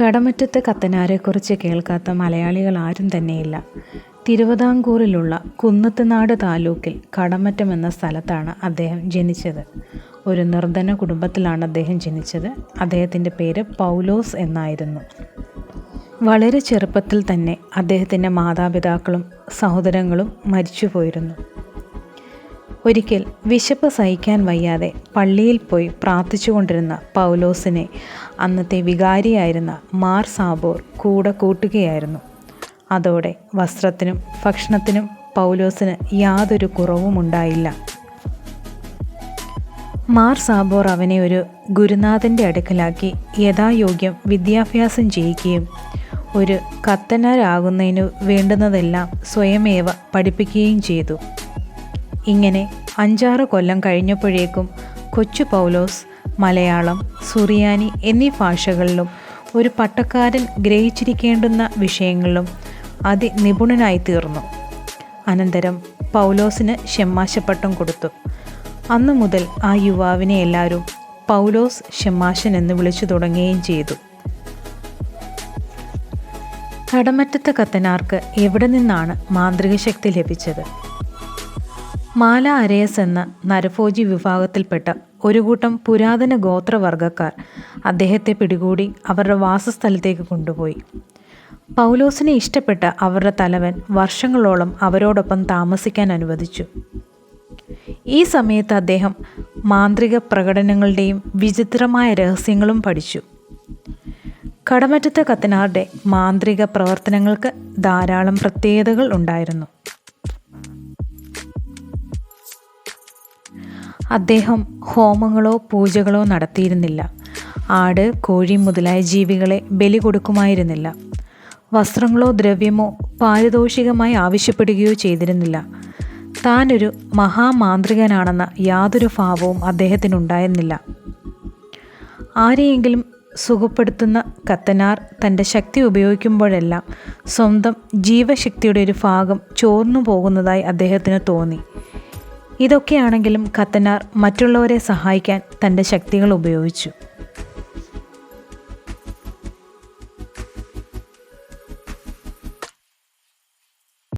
കടമറ്റത്തെ കത്തനാരെക്കുറിച്ച് കേൾക്കാത്ത മലയാളികൾ ആരും തന്നെയില്ല. തിരുവിതാംകൂറിലുള്ള കുന്നത്തുനാട് താലൂക്കിൽ കടമറ്റം എന്ന സ്ഥലത്താണ് അദ്ദേഹം ജനിച്ചത്. ഒരു നിർധന കുടുംബത്തിലാണ് അദ്ദേഹം ജനിച്ചത്. അദ്ദേഹത്തിന്റെ പേര് പൗലോസ് എന്നായിരുന്നു. വളരെ ചെറുപ്പത്തിൽ തന്നെ അദ്ദേഹത്തിന്റെ മാതാപിതാക്കളും സഹോദരങ്ങളും മരിച്ചുപോയിരുന്നു. ഒരിക്കൽ വിശപ്പ് സഹിക്കാൻ വയ്യാതെ പള്ളിയിൽ പോയി പ്രാർത്ഥിച്ചുകൊണ്ടിരുന്ന പൗലോസിനെ അന്നത്തെ വികാരിയായിരുന്ന മാർ സാബോർ കൂടെ കൂട്ടുകയായിരുന്നു. അതോടെ വസ്ത്രത്തിനും ഭക്ഷണത്തിനും പൗലോസിന് യാതൊരു കുറവുമുണ്ടായില്ല മാർ സാബോർ അവനെ ഒരു ഗുരുനാഥന്റെ അടുക്കലാക്കി യഥായോഗ്യം വിദ്യാഭ്യാസം ചെയ്യിക്കുകയും ഒരു കത്തനാരാകുന്നതിനു വേണ്ടുന്നതെല്ലാം സ്വയമേവ പഠിപ്പിക്കുകയും ചെയ്തു. ഇങ്ങനെ അഞ്ചാറ് കൊല്ലം കഴിഞ്ഞപ്പോഴേക്കും കൊച്ചു പൗലോസ് മലയാളം സുറിയാനി എന്നീ ഭാഷകളിലും ഒരു പട്ടക്കാരൻ ഗ്രഹിച്ചിരിക്കേണ്ടുന്ന വിഷയങ്ങളിലും അതിനിപുണനായി തീർന്നു. അനന്തരം പൗലോസിന് ഷെമ്മാശപ്പട്ടം കൊടുത്തു. അന്നു മുതൽ ആ യുവാവിനെ എല്ലാവരും പൗലോസ് ഷെമ്മാശൻ എന്ന് വിളിച്ചു തുടങ്ങുകയും ചെയ്തു. കടമറ്റത്തെ കത്തനാർക്ക് എവിടെ നിന്നാണ് മാന്ത്രിക ശക്തി ലഭിച്ചത്? മാല അരയസ് എന്ന നരഫോജി വിഭാഗത്തിൽപ്പെട്ട ഒരു കൂട്ടം പുരാതന ഗോത്രവർഗക്കാർ അദ്ദേഹത്തെ പിടികൂടി അവരുടെ വാസസ്ഥലത്തേക്ക് കൊണ്ടുപോയി. പൗലോസിനെ ഇഷ്ടപ്പെട്ട അവരുടെ തലവൻ വർഷങ്ങളോളം അവരോടൊപ്പം താമസിക്കാൻ അനുവദിച്ചു. ഈ സമയത്ത് അദ്ദേഹം മാന്ത്രിക പ്രകടനങ്ങളുടെയും വിചിത്രമായ രഹസ്യങ്ങളും പഠിച്ചു. കടമറ്റത്തെ കത്തനാരുടെ മാന്ത്രിക പ്രവർത്തനങ്ങൾക്ക് ധാരാളം പ്രത്യേകതകൾ ഉണ്ടായിരുന്നു. അദ്ദേഹം ഹോമങ്ങളോ പൂജകളോ നടത്തിയിരുന്നില്ല. ആട് കോഴി മുതലായ ജീവികളെ ബലി കൊടുക്കുമായിരുന്നില്ല. വസ്ത്രങ്ങളോ ദ്രവ്യമോ പാരിതോഷികമായി ആവശ്യപ്പെടുകയോ ചെയ്തിരുന്നില്ല. താനൊരു മഹാമാന്ത്രികനാണെന്ന യാതൊരു ഭാവവും അദ്ദേഹത്തിനുണ്ടായിരുന്നില്ല. ആരെയെങ്കിലും സുഖപ്പെടുത്തുന്ന കത്തനാർ തന്റെ ശക്തി ഉപയോഗിക്കുമ്പോഴെല്ലാം സ്വന്തം ജീവശക്തിയുടെ ഒരു ഭാഗം ചോർന്നു പോകുന്നതായി അദ്ദേഹത്തിന് തോന്നി. ഇതൊക്കെയാണെങ്കിലും കത്തനാർ മറ്റുള്ളവരെ സഹായിക്കാൻ തന്റെ ശക്തികൾ ഉപയോഗിച്ചു.